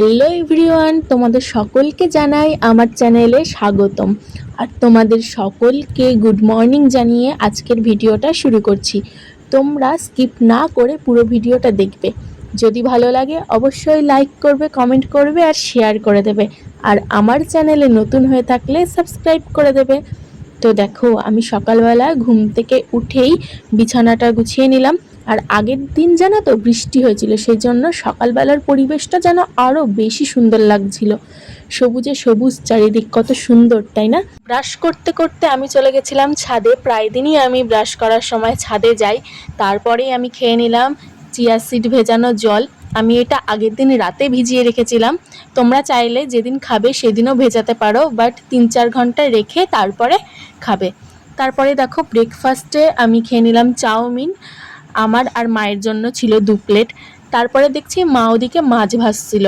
Hello everyone, তোমাদের সকলকে জানাই আমার চ্যানেলে স্বাগতম। আর তোমাদের সকলকে গুড মর্নিং জানিয়ে আজকের ভিডিওটা শুরু করছি। তোমরা স্কিপ না করে পুরো ভিডিওটা দেখবে। যদি ভালো লাগে অবশ্যই লাইক করবে, কমেন্ট করবে আর শেয়ার করে দেবে। আর আমার চ্যানেলে নতুন হয়ে থাকলে সাবস্ক্রাইব করে দেবে। তো দেখো, আমি সকালবেলা ঘুম থেকে উঠেই বিছানাটা গুছিয়ে নিলাম। আর আগের দিন জানো তো বৃষ্টি হয়েছিল সেই জন্য সকালবেলার পরিবেশটা যেন আরও বেশি সুন্দর লাগছিল। সবুজে সবুজ, চারিদিক কত সুন্দর, তাই না? ব্রাশ করতে করতে আমি চলে গেছিলাম ছাদে। প্রায় দিনই আমি ব্রাশ করার সময় ছাদে যাই। তারপরেই আমি খেয়ে নিলাম চিয়া সিড ভেজানো জল। আমি এটা আগের দিন রাতে ভিজিয়ে রেখেছিলাম। তোমরা চাইলে যেদিন খাবে সেদিনও ভেজাতে পারো, বাট তিন চার ঘণ্টা রেখে তারপরে খাবে। তারপরে দেখো ব্রেকফাস্টে আমি খেয়ে নিলাম চাউমিন। আমার আর মায়ের জন্য ছিল দু প্লেট। তারপরে দেখছি মা ওদিকে মাছ ভাজছিল।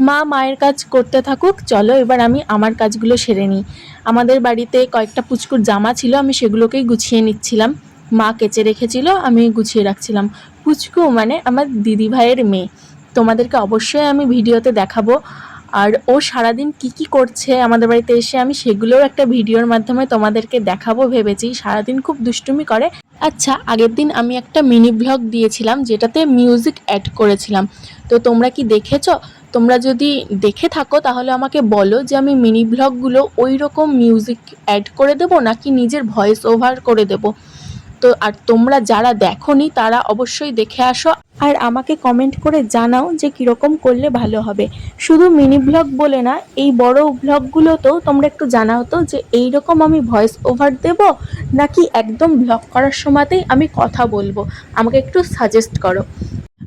মা মায়ের কাজ করতে থাকুক, চলো এবার আমি আমার কাজগুলো সেরে নিই। আমাদের বাড়িতে কয়েকটা পুচকুর জামা ছিল, আমি সেগুলোকেই গুছিয়ে নিচ্ছিলাম। মা কেচে রেখেছিল, আমি গুছিয়ে রাখছিলাম। পুচকু মানে আমার দিদি ভাইয়ের মেয়ে। তোমাদেরকে অবশ্যই আমি ভিডিওতে দেখাবো। আর ও সারাদিন কি কি করছে আমাদের বাড়িতে এসে আমি সেগুলোও একটা ভিডিওর মাধ্যমে তোমাদেরকে দেখাবো, ভেবেছি। সারাদিন খুব দুষ্টুমি করে। আচ্ছা আগের দিন আমি একটা মিনি ব্লগ দিয়েছিলাম যেটাতে মিউজিক অ্যাড করেছিলাম। তো তোমরা কি দেখেছ? তোমরা যদি দেখে থাকো তাহলে আমাকে বলো যে আমি মিনি ব্লগগুলো ওই রকম মিউজিক অ্যাড করে দেবো নাকি নিজের ভয়েস ওভার করে দেবো। তো আর তোমরা যারা দেখনি, তারা অবশ্যই দেখে আসো। আর আমাকে কমেন্ট করে জানাও যে কীরকম করলে ভালো হবে। শুধু মিনি ব্লগ বলে না, এই বড় ব্লগগুলোতেও তোমরা একটু জানাও তো যে এই রকম আমি ভয়েস ওভার দেব, নাকি একদম ব্লগ করার সময়তেই আমি কথা বলব। আমাকে একটু সাজেস্ট করো।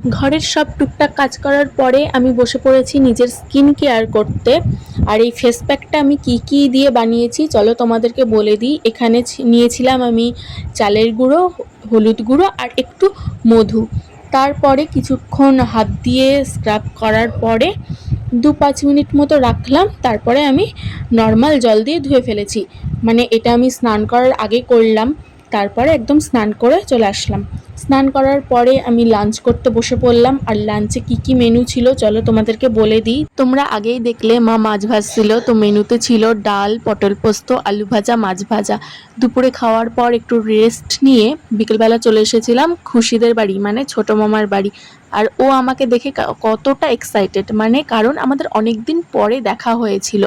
ঘরের সব টুকটাক কাজ করার পরে আমি বসে পড়েছি নিজের স্কিন কেয়ার করতে। আর এই ফেস প্যাকটা আমি কি কি দিয়ে বানিয়েছি, চলো তোমাদেরকে বলে দিই। এখানে নিয়েছিলাম আমি চালের গুঁড়ো, হলুদ গুঁড়ো আর একটু মধু। তারপরে কিছুক্ষণ হাত দিয়ে স্ক্রাব করার পরে দু পাঁচ মিনিট মতো রাখলাম। তারপরে আমি নর্মাল জল দিয়ে ধুয়ে ফেলেছি। মানে এটা আমি স্নান করার আগে করলাম। তারপরে একদম স্নান করে চলে আসলাম। স্নান করার পরে আমি লাঞ্চ করতে বসে পড়লাম। আর লাঞ্চে কি কি মেনু ছিল চলো তোমাদেরকে বলে দিই। তোমরা আগেই দেখলে মা মাছ ভাজছিল, তো মেনুতে ছিল ডাল, পটল পোস্ত, আলু ভাজা, মাছ ভাজা। দুপুরে খাওয়ার পর একটু রেস্ট নিয়ে বিকেলবেলা চলে এসেছিলাম খুশিদের বাড়ি মানে ছোট মামার বাড়ি। আর ও আমাকে দেখে কতটা এক্সাইটেড মানে কারণ আমাদের অনেক দিন পরে দেখা হয়েছিল।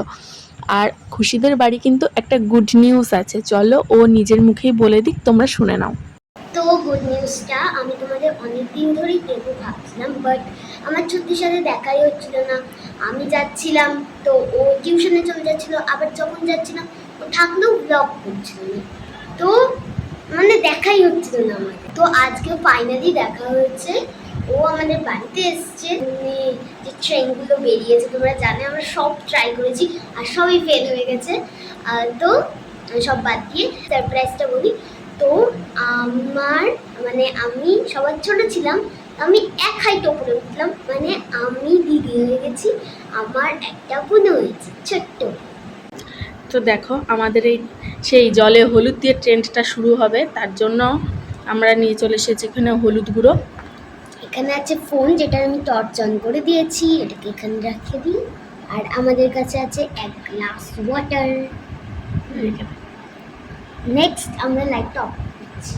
আর খুশিদের বাড়ি কিন্তু একটা গুড নিউজ আছে। চলো ও নিজের মুখেই বলে দিক, তোমরা শুনে নাও। তো গুড নিউজটা আমি তোমাদের অনেক দিন ধরেই দেবো ভাবছিলাম বাট আমার ছুটির সাথে দেখাই হচ্ছিল না। আমি যাচ্ছিলাম, তো ও টিউশনে চলে যাচ্ছিল, আবার যখন যাচ্ছিলাম ও থাকলেও ব্লগ করছিল তো মানে দেখাই হচ্ছিল না আমাকে তো আজকে ফাইনালি দেখা হয়েছে। ও আমাদের বাড়িতে এসছে। যে ট্রেনগুলো বেরিয়েছে, তোমরা জানে, আমরা সব ট্রাই করেছি আর সবই ফেল হয়ে গেছে। তো সব বাদ দিয়ে সারপ্রাইজটা বলি। তো আমার মানে আমি সবার ছোট ছিলাম, আমি এক হাইট ওপরে উঠলাম। মানে আমি দিদি হয়ে গেছি, আমার একটা বোন হয়েছে, ছোট্ট। তো দেখো, আমাদের এই সেই জলে হলুদ দিয়ে ট্রেন্ডটা শুরু হবে। তার জন্য আমরা নিয়ে চলে এসেছি এখানে হলুদ গুঁড়ো। এখানে আছে ফোন যেটা আমি টর্চ অন করে দিয়েছি এটাকে এখানে রেখে দিই। আর আমাদের কাছে আছে এক গ্লাস ওয়াটার নেক্সট আমরা লাইটটা অফ করছি।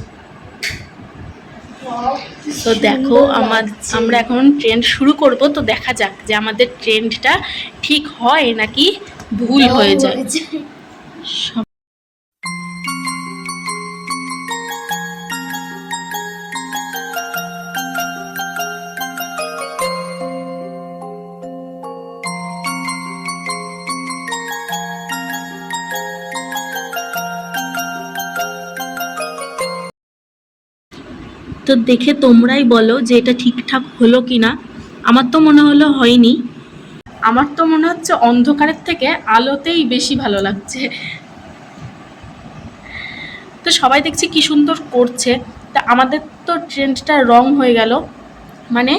তো দেখো আমার আমরা এখন ট্রেন্ড শুরু করব তো দেখা যাক যে আমাদের ট্রেন্ডটা ঠিক হয় নাকি ভুল হয়ে যায়। তো দেখে তোমরাই বলো যে এটা ঠিকঠাক হলো কি না আমার তো মনে হলো হয়নি। আমার তো মনে হচ্ছে অন্ধকারের থেকে আলোতেই বেশি ভালো লাগছে। তো সবাই দেখছি কি সুন্দর করছে। তা আমাদের তো ট্রেন্ডটা রং হয়ে গেল। মানে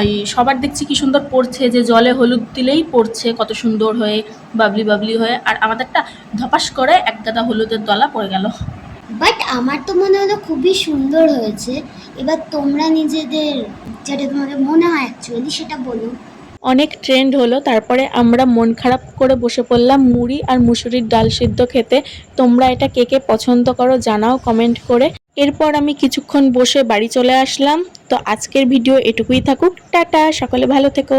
এই সবার দেখছি কি সুন্দর পড়ছে, যে জলে হলুদ দিলেই পড়ছে কত সুন্দর হয়ে, বাবলি বাবলি হয়ে। আর আমাদেরটা ধপাস করে এক গাদা হলুদের দলা পড়ে গেল। বাট আমার তো মনে হলো খুবই সুন্দর হয়েছে। এবার তোমরা নিজেদের যেটা তোমাদের মনে হয় অ্যাকচুয়ালি সেটা বলো। অনেক ট্রেন্ড হলো, তারপরে আমরা মন খারাপ করে বসে পড়লাম মুড়ি আর মুসুরির ডাল সিদ্ধ খেতে। তোমরা এটা কে কে পছন্দ করো জানাও কমেন্ট করে। এরপর আমি কিছুক্ষণ বসে বাড়ি চলে আসলাম। তো আজকের ভিডিও এটুকুই থাকুক। টাটা, সকলে ভালো থেকো।